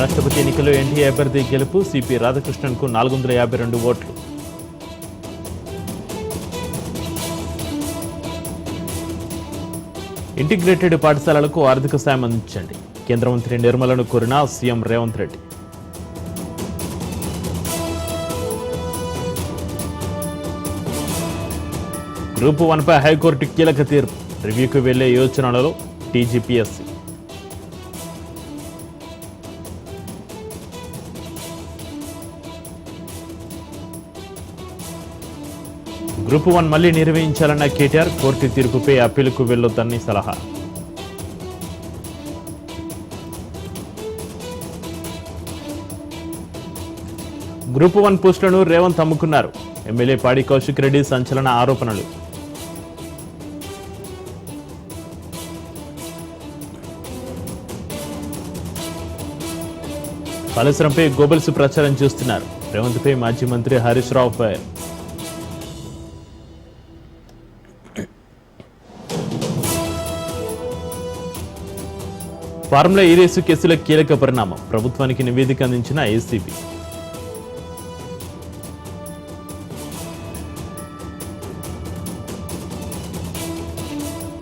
రాష్ట్రపతి ఎన్నికల్లో ఎన్డీఏ అభ్యర్థి గెలుపు సిపి రాధాకృష్ణన్కు నాలుగు వందల యాభై రెండు ఓట్లు. ఇంటిగ్రేటెడ్ పాఠశాలలకు ఆర్థిక సాయం అందించండి. కేంద్ర మంత్రి నిర్మలను కోరిన సీఎం రేవంత్ రెడ్డి. గ్రూప్ వన్పై హైకోర్టు కీలక తీర్పు. రివ్యూకు వెళ్ళే యోచనలలో టీజీపీఎస్సీ. గ్రూప్ వన్ మళ్ళీ నిర్వహించాలన్న కేటీఆర్ కోర్టు తీర్పుపై అప్పీలుకు వెళ్ళొద్దని సలహా. గ్రూప్ వన్ పోస్టులను రేవంత్ అమ్ముకున్నారు. ఎమ్మెల్యే పాడి కౌశిక్ రెడ్డి సంచలన ఆరోపణలు. కాళేశ్వరంపై గోబల్స్ ప్రచారం చేస్తున్నారు. రేవంత్పై మాజీ మంత్రి Harish Rao fire. Formula E race కేసుల కీలక పరిణామం? ప్రభుత్వానికి నివేదిక అందించిన ఏసీబీ.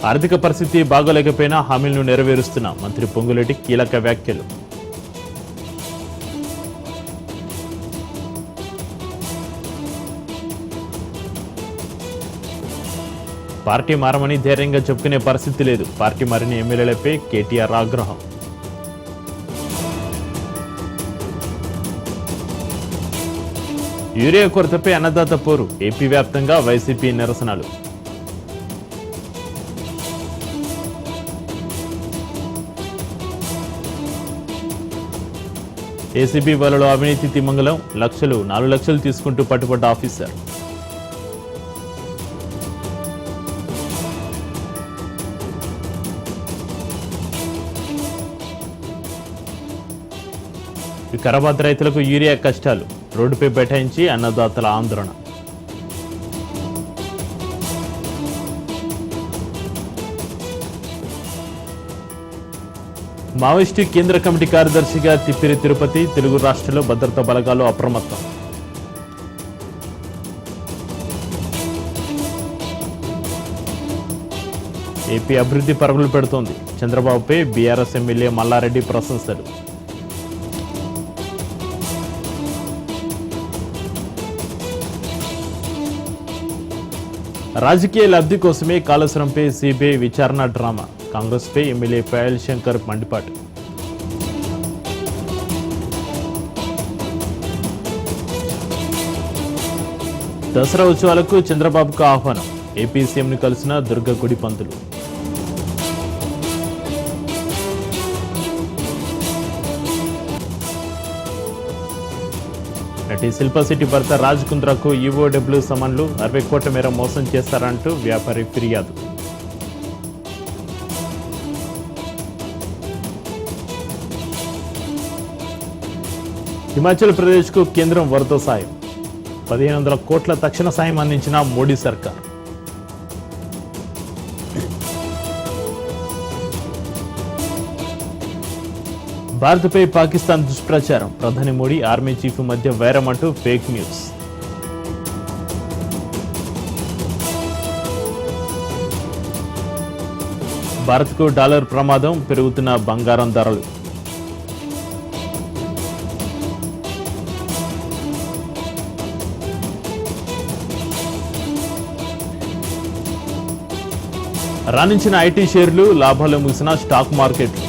ఆర్థిక పరిస్థితి బాగోలేకపోయినా హామీలను నెరవేరుస్తున్న మంత్రి పొంగులేటి కీలక వ్యాఖ్యలు. పార్టీ మారమని ధైర్యంగా చెప్పుకునే పరిస్థితి లేదు. పార్టీ మారిన ఎమ్మెల్యేలపై కేటీఆర్ ఆగ్రహం. యూరియా కొరతపై అన్నదాత పోరు. ఏపీ వ్యాప్తంగా వైసీపీ నిరసనలు. ఏసీబీ వలలో అవినీతి తిమంగళం. లక్షలు నాలుగు లక్షలు తీసుకుంటూ పట్టుబడ్డ ఆఫీసర్. వికారాబాద్ రైతులకు యూరియా కష్టాలు. రోడ్డుపై బైఠాయించి అన్నదాతల ఆందోళన. మావోయిస్టు కేంద్ర కమిటీ కార్యదర్శిగా తిప్పిరి తిరుపతి తెలుగు రాష్ట్రంలో భద్రతా బలగాలు అప్రమత్తం. ఏపీ అభివృద్ధి పరుగులు పెడుతోంది. చంద్రబాబుపై బీఆర్ఎస్ ఎమ్మెల్యే మల్లారెడ్డి ప్రశంసలు. రాజకీయ లబ్ధి కోసమే కాళేశ్వరంపై సిబిఐ విచారణ డ్రామా. కాంగ్రెస్పై ఎమ్మెల్యే పాయల్ శంకర్ మండిపాటు. దసరా ఉత్సవాలకు చంద్రబాబుకు ఆహ్వానం. ఏపీ సీఎంను కలిసిన దుర్గ గుడి పంతులు. నటి శిల్పశెట్టి భర్త రాజ్ కుంద్రాకు ఈఓడబ్ల్యూ సమన్లు అరవై కోట్ల మేర మోసం చేస్తారంటూ వ్యాపారి ఫిర్యాదు. హిమాచల్ ప్రదేశ్కు కేంద్రం వరద సాయం. పదిహేను వందల కోట్ల తక్షణ సాయం అందించిన మోడీ సర్కార్. భారత్పై పాకిస్తాన్ దుష్ప్రచారం. ప్రధాని మోడీ ఆర్మీ చీఫ్ మధ్య వైరం అంటూ ఫేక్ న్యూస్. భారత్కు డాలర్ ప్రమాదం పెరుగుతున్న బంగారం ధరలు. రాణించిన ఐటీ షేర్లు లాభాలు ముగిసిన స్టాక్ మార్కెట్లు